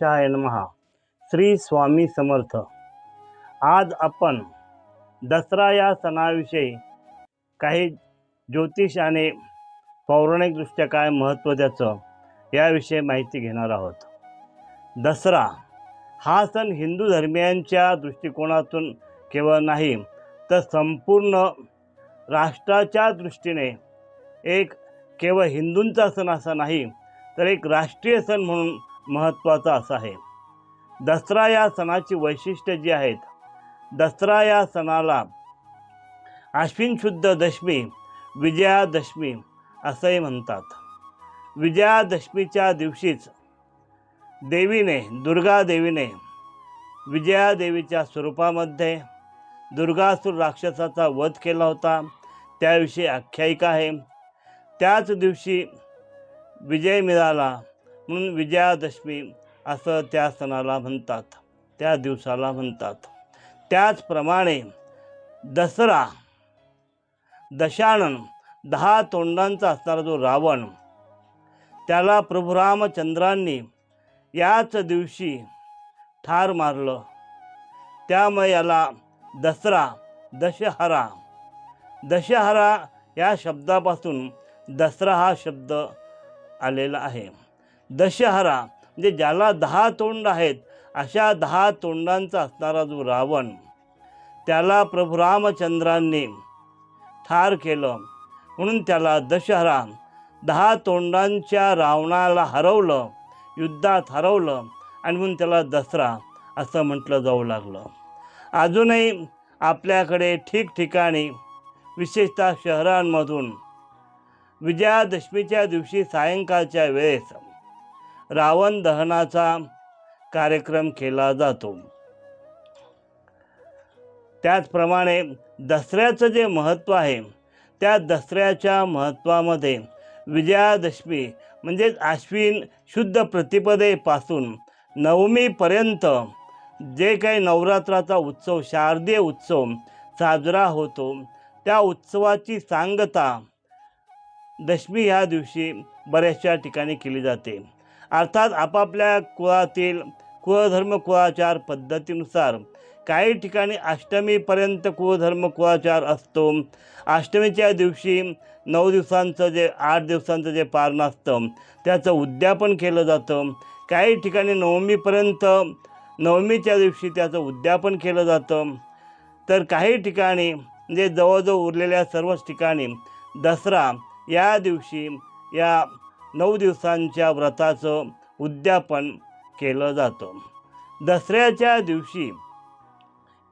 Shy महा श्री स्वामी समर्थ. आज आपण दसरा या सणाविषयी काही ज्योतिष आणि पौराणिकदृष्ट्या काय महत्त्व त्याचं याविषयी माहिती घेणार आहोत. दसरा हा सण हिंदू धर्मियांच्या दृष्टिकोनातून केवळ नाही तर संपूर्ण राष्ट्राच्या दृष्टीने एक केवळ हिंदूंचा सण असा नाही तर एक राष्ट्रीय सण म्हणून महत्त्वाचा असा आहे. दसरा या सणाची वैशिष्ट्य जी आहेत दसरा या सणाला आश्विन शुद्ध दशमी विजयादशमी असंही म्हणतात. विजयादशमीच्या दिवशीच देवीने दुर्गा देवीने विजयादेवीच्या स्वरूपामध्ये दुर्गासूर राक्षसाचा वध केला होता. त्याविषयी आख्यायिका आहे. त्याच दिवशी विजय मिळाला. म्हणून विजयादशमी असं त्या सणाला म्हणतात त्या दिवसाला म्हणतात. त्याचप्रमाणे दसरा दशानन दहा तोंडांचा असणारा जो रावण त्याला प्रभू रामचंद्रांनी याच दिवशी ठार मारलं. त्यामुळे याला दसरा दशहरा दशहरा या शब्दापासून दसरा हा शब्द आलेला आहे. दशहरा म्हणजे ज्याला दहा तोंड आहेत अशा दहा तोंडांचा असणारा जो रावण त्याला प्रभू रामचंद्रांनी ठार केलं. म्हणून त्याला दशहरा दहा तोंडांच्या रावणाला हरवलं युद्धात हरवलं आणि म्हणून त्याला दसरा असं म्हटलं जाऊ लागलं. अजूनही आपल्याकडे ठिकठिकाणी विशेषतः शहरांमधून विजयादशमीच्या दिवशी सायंकाळच्या वेळेस रावण दहनाचा कार्यक्रम केला जातो. त्याचप्रमाणे दसऱ्याचं जे महत्त्व आहे त्या दसऱ्याच्या महत्त्वामध्ये विजयादशमी म्हणजेच आश्विन शुद्ध प्रतिपदेपासून नवमीपर्यंत जे काही नवरात्राचा उत्सव शारदीय उत्सव साजरा होतो त्या उत्सवाची सांगता दशमी ह्या दिवशी बऱ्याचशा ठिकाणी केली जाते. अर्थात आपापल्या कुळातील कुळधर्म कुळाचार पद्धतीनुसार काही ठिकाणी अष्टमीपर्यंत कुळधर्म कुळाचार असतो. अष्टमीच्या दिवशी नऊ दिवसांचं जे आठ दिवसांचं जे पारण असतं त्याचं उद्यापन केलं जातं. काही ठिकाणी नवमीपर्यंत नवमीच्या दिवशी त्याचं उद्यापन केलं जातं. तर काही ठिकाणी म्हणजे जवळजवळ उरलेल्या सर्वच ठिकाणी दसरा या दिवशी या नऊ दिवसांच्या व्रताचं उद्यापन केलं जातं. दसऱ्याच्या दिवशी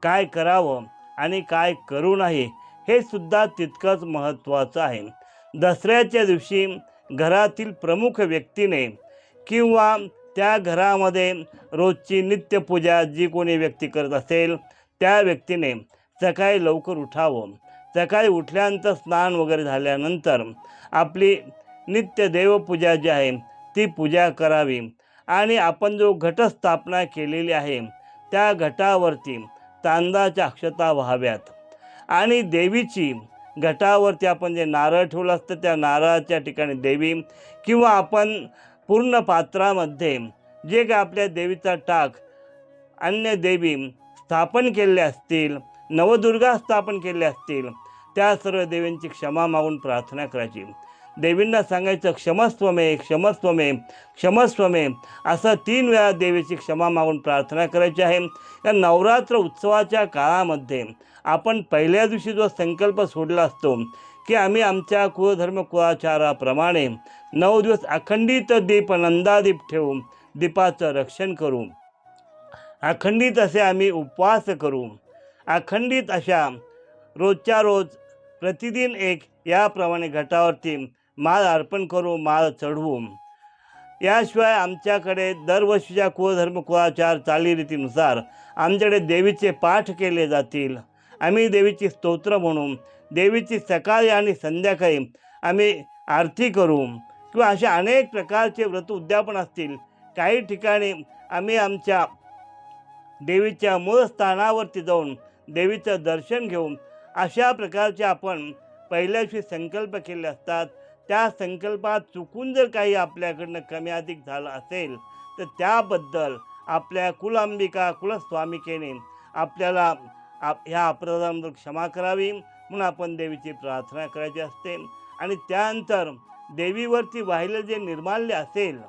काय करावं आणि काय करू नये हे सुद्धा तितकंच महत्त्वाचं आहे. दसऱ्याच्या दिवशी घरातील प्रमुख व्यक्तीने किंवा त्या घरामध्ये रोजची नित्यपूजा जी कोणी व्यक्ती करत असेल त्या व्यक्तीने सकाळी लवकर उठावं. सकाळी उठल्यानंतर स्नान वगैरे झाल्यानंतर आपली नित्य देवपूजा जी आहे ती पूजा करावी. आणि आपण जो घटस्थापना केलेली आहे त्या घटावरती तांदळाच्या अक्षता व्हाव्यात. आणि देवीची घटावरती आपण जे नारळ ठेवलं असतं त्या नारळाच्या ठिकाणी देवी किंवा आपण पूर्ण पात्रामध्ये जे काय आपल्या देवीचा टाक अन्य देवी स्थापन केले असतील नवदुर्गा स्थापन केल्या असतील त्या सर्व देवींची क्षमा मागून प्रार्थना करायची. देवींना सांगायचं क्षमस्वमे क्षमस्वमे क्षमस्वमे असं तीन वेळा देवीची क्षमा मागून प्रार्थना करायची आहे. या नवरात्र उत्सवाच्या काळामध्ये आपण पहिल्या दिवशी जो संकल्प सोडला असतो की आम्ही आमच्या कुळधर्म कुळाचाराप्रमाणे नऊ दिवस अखंडित दीप नंदादीप ठेवू दीपाचं रक्षण करू. अखंडित असे आम्ही उपवास करू. अखंडित अशा रोजच्या रोज प्रतिदिन एक याप्रमाणे घटावरती माळ अर्पण करू माळ चढवू. याशिवाय आमच्याकडे दरवर्षीच्या कुळधर्म कुळाचार चालीरीतीनुसार आमच्याकडे देवीचे पाठ केले जातील. आम्ही देवीची स्तोत्र म्हणू देवीची सकाळी आणि संध्याकाळी आम्ही आरती करू. किंवा अशा अनेक प्रकारचे व्रत उद्यापन असतील. काही ठिकाणी आम्ही आमच्या देवीच्या मूळ स्थानावरती जाऊन देवीचं दर्शन घेऊन अशा प्रकारचे आपण पहिल्याशी संकल्प केले असतात. त्या संकल्पात चुकून जर काही आपल्याकडनं कमी अधिक झालं असेल तर त्याबद्दल आपल्या कुलांबिका कुलस्वामिकेने आपल्याला आप ह्या अपराधांबद्दल क्षमा करावी. म्हणून आपण देवीची प्रार्थना करायची असते. आणि त्यानंतर देवीवरती वाहिलं जे निर्माल्य असेल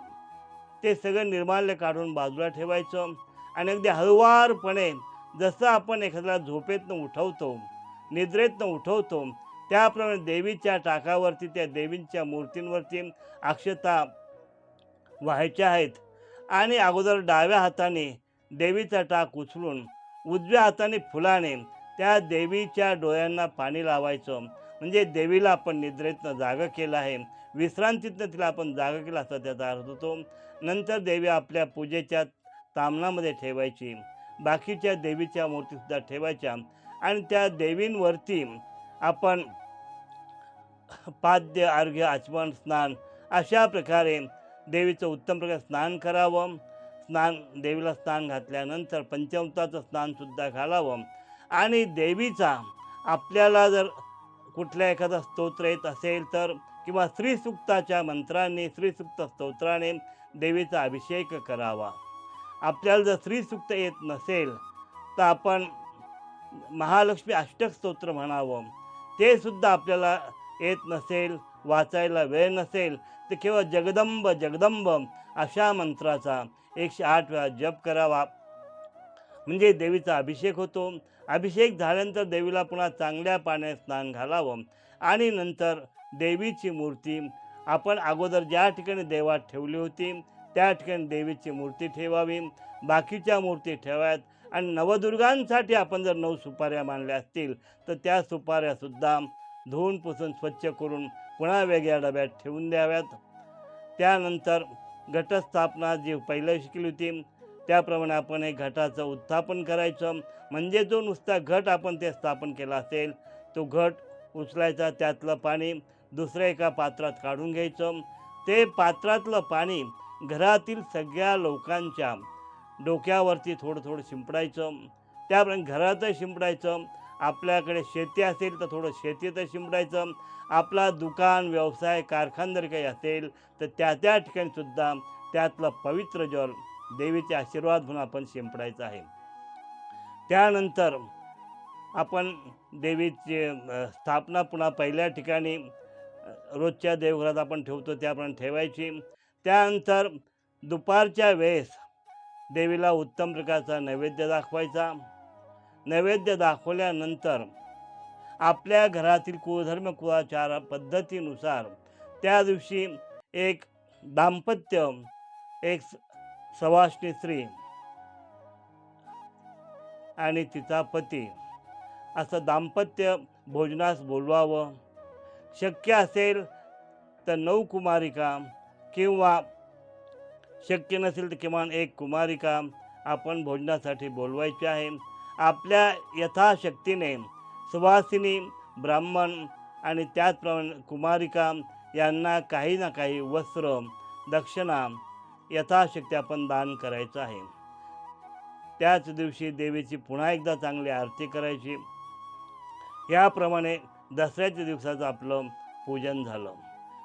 ते सगळं निर्माल्य काढून बाजूला ठेवायचं. आणि अगदी हळुवारपणे जसं आपण एखाद्याला झोपेतनं उठवतो निद्रेतनं उठवतो त्याप्रमाणे देवीच्या टाकावरती त्या देवींच्या मूर्तींवरती अक्षता व्हायच्या आहेत. आणि अगोदर डाव्या हाताने देवीचा टाक उचलून उजव्या हाताने फुलाने त्या देवीच्या डोळ्यांना पाणी लावायचं. म्हणजे देवीला आपण निद्रेतनं जागं केलं आहे. विश्रांतीतनं तिला आपण जागं केला असा त्याचा अर्थ होतो. नंतर देवी आपल्या पूजेच्या तामणामध्ये ठेवायची. बाकीच्या देवीच्या मूर्तीसुद्धा ठेवायच्या. आणि त्या देवींवरती आपण पाद्य आरोग्य आचमन स्नान अशा प्रकारे देवीचं उत्तम प्रकारे स्नान करावं. स्नान देवीला स्नान घातल्यानंतर पंचमताचं स्नानसुद्धा घालावं. आणि देवीचा आपल्याला जर कुठल्या एखादा स्तोत्र येत असेल तर किंवा स्त्रीसुक्ताच्या मंत्राने स्त्रीसुक्त स्तोत्राने देवीचा अभिषेक करावा. आपल्याला जर स्त्रीसुक्त येत नसेल तर आपण महालक्ष्मी अष्टक स्तोत्र म्हणावं. ते सुद्धा आपल्याला येत नसेल वाचायला वेळ नसेल तर केवळ जगदंब जगदंब अशा मंत्राचा एकशे आठ वेळा जप करावा. म्हणजे देवीचा अभिषेक होतो. अभिषेक झाल्यानंतर देवीला पुन्हा चांगल्या पाण्यात स्नान घालावं. आणि नंतर देवीची मूर्ती आपण अगोदर ज्या ठिकाणी देवात ठेवली होती त्या ठिकाणी देवीची मूर्ती ठेवावी बाकीच्या मूर्ती ठेवाव्यात आणि नवदुर्गांसाठी आपण जर नऊ सुपाऱ्या मानल्या असतील तर त्या सुपाऱ्यासुद्धा धुवून पुसून स्वच्छ करून पुन्हा वेगळ्या डब्यात ठेवून द्याव्यात. त्यानंतर घटस्थापना जी पहिल्या शिकली होती त्याप्रमाणे आपण एक घटाचं उत्थापन करायचं. म्हणजे जो नुसता घट आपण ते स्थापन केला असेल तो घट उचलायचा त्यातलं पाणी दुसऱ्या एका पात्रात काढून घ्यायचं. ते पात्रातलं पाणी घरातील सगळ्या लोकांच्या डोक्यावरती थोडं थोडं शिंपडायचं. त्याप्रमाणे घराचं शिंपडायचं. आपल्याकडे शेती असेल तर थोडं शेतीतही शिंपडायचं. आपला दुकान व्यवसाय कारखानदार काही असेल तर त्या त्या ठिकाणीसुद्धा त्यातलं पवित्र जल देवीचे आशीर्वाद म्हणून आपण शिंपडायचं आहे. त्यानंतर आपण देवीची स्थापना पुन्हा पहिल्या ठिकाणी रोजच्या देवघरात आपण ठेवतो. त्याप्रमाणे ठेवायची. त्यानंतर दुपारच्या वेळेस देवीला उत्तम प्रकारचा नैवेद्य दाखवायचा. नैवेद्य दाखवल्यानंतर आपल्या घरातील कुळधर्म कुळाचार पद्धतीनुसार त्या दिवशी एक दाम्पत्य एक स- सवाष्णी स्त्री आणि तिचा पती असं दाम्पत्य भोजनास बोलवावं. शक्य असेल तर नऊ कुमारिका किंवा शक्य नसेल तर किमान एक कुमारिका आपण भोजनासाठी बोलवायची आहे. आपल्या यथाशक्तीने सुवासिनी ब्राह्मण आणि त्याचप्रमाणे कुमारिका यांना काही ना काही वस्त्र दक्षिणा यथाशक्ती आपण दान करायचं आहे. त्याच दिवशी देवीची पुन्हा एकदा चांगली आरती करायची. याप्रमाणे दसऱ्याच्या दिवसाचं आपलं पूजन झालं.